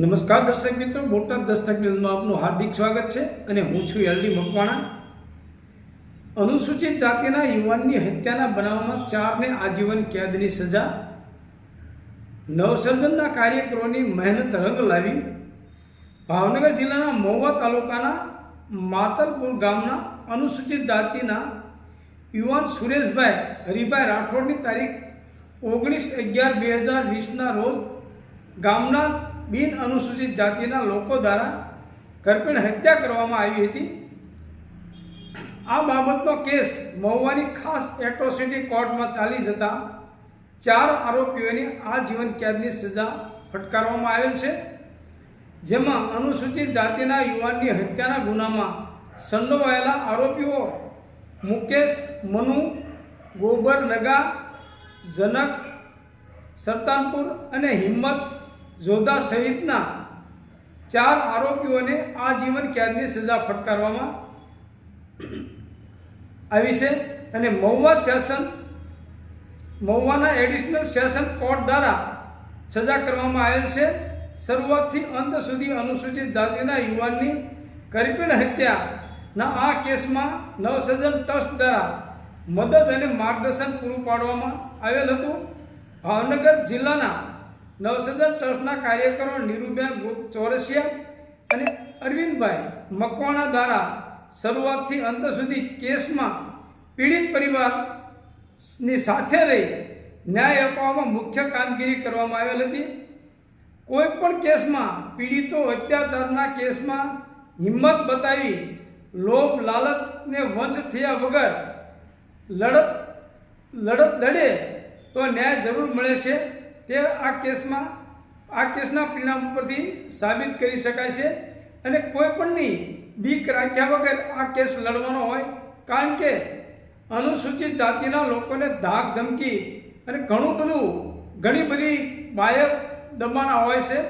નમસ્કાર દર્શક મિત્રો બોટાદ દસ્તક ન્યૂઝમાં આપનું હાર્દિક સ્વાગત છે અને હું છું એલડી મકવાણા. અનુસૂચિત જાતિના યુવાનની હત્યાના બનાવમાં ચારને આજીવન કેદની સજા. નવસર્જનના કાર્યકરોની મહેનત રંગ લાવી. ભાવનગર જિલ્લાના મહુવા તાલુકાના માતલપુર ગામના અનુસૂચિત જાતિના યુવાન સુરેશભાઈ, હરિભાઈ રાઠોડની તારીખ ઓગણીસ અગિયાર બે હજાર વીસના રોજ ગામના બિન અનુસૂચિત જાતિના લોકો દ્વારા કરપીણ હત્યા કરવામાં આવી હતી. આ બાબતનો કેસ મહુવાની ખાસ એટ્રોસિટી કોર્ટમાં ચાલી જતા ચાર આરોપીઓની આજીવન કેદની સજા ફટકારવામાં આવેલ છે. જેમાં અનુસૂચિત જાતિના યુવાનની હત્યાના ગુનામાં સંડોવાયેલા આરોપીઓ મુકેશ, મનુ, ગોબર નગા, જનક, સરતાનપુર અને હિંમત જોધા સહિતના ચાર આરોપીઓને આજીવન કેદની સજા ફટકારવામાં આવી છે અને મહુવા સેશન, મહુવાના એડિશનલ સેશન કોર્ટ દ્વારા સજા કરવામાં આવેલ છે. શરૂઆતથી અંત સુધી અનુસૂચિત જાતિના યુવાનની કરપીણ હત્યાના આ કેસમાં નવસર્જન ટ્રસ્ટ દ્વારા મદદ અને માર્ગદર્શન પૂરું પાડવામાં આવેલ હતું. ભાવનગર જિલ્લાના નવસર્જન ટ્રસ્ટના કાર્યકરો નીરુબેન ચોરસિયા અને અરવિંદભાઈ મકવાણા દ્વારા શરૂઆતથી અંત સુધી કેસમાં પીડિત પરિવારની સાથે રહી ન્યાય અપાવવામાં મુખ્ય કામગીરી કરવામાં આવેલ હતી. કોઈ પણ કેસમાં પીડિતો અત્યાચારના કેસમાં હિંમત બતાવી લોભ, લાલચને વંચ થયા વગર લડત લડત લડે તો ન્યાય જરૂર મળે છે. તે આ કેસમાં, આ કેસના પરિણામ ઉપરથી સાબિત કરી શકાય છે અને કોઈ પણની બીક રાખ્યા વગર આ કેસ લડવાનો હોય, કારણ કે અનુસૂચિત જાતિના લોકોને ધાક ધમકી અને ઘણું બધું, ઘણી બધી બાયક દબાણા હોય છે.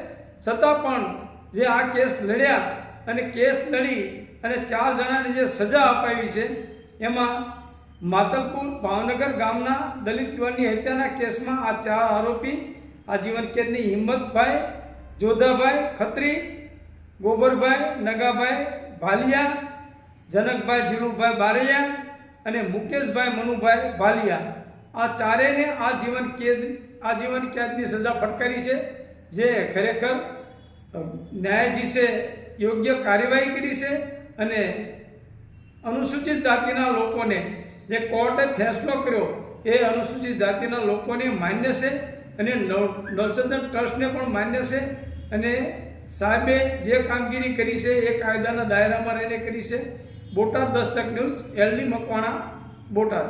છતાં પણ જે આ કેસ લડ્યા અને કેસ લડી અને ચાર જણાને જે સજા અપાવી છે, એમાં માતલપુર ભાવનગર ગામના દલિત યુવાનની હત્યાના કેસમાં આ ચાર આરોપી આજીવન કેદની હિંમતભાઈ, જોધાભાઈ ખત્રી, ગોબરભાઈ નગાભાઈ ભાલિયા, જનકભાઈ જીલુભાઈ બારૈયા અને મુકેશભાઈ મનુભાઈ ભાલિયા. આ ચારેયને આજીવન કેદ આજીવન કેદની સજા ફટકારી છે, જે ખરેખર ન્યાયાધીશે યોગ્ય કાર્યવાહી કરી છે અને અનુસૂચિત જાતિના લોકોને જે કોર્ટે ફેસલો કર્યો એ અનુસૂચિત જાતિના લોકોને માન્ય છે અને નવ નવસર્જન ટ્રસ્ટને પણ માન્ય છે અને સાહેબે જે કામગીરી કરી છે એ કાયદાના દાયરામાં રહીને કરી છે. Botad Dastak news, L D Makwana, Botad.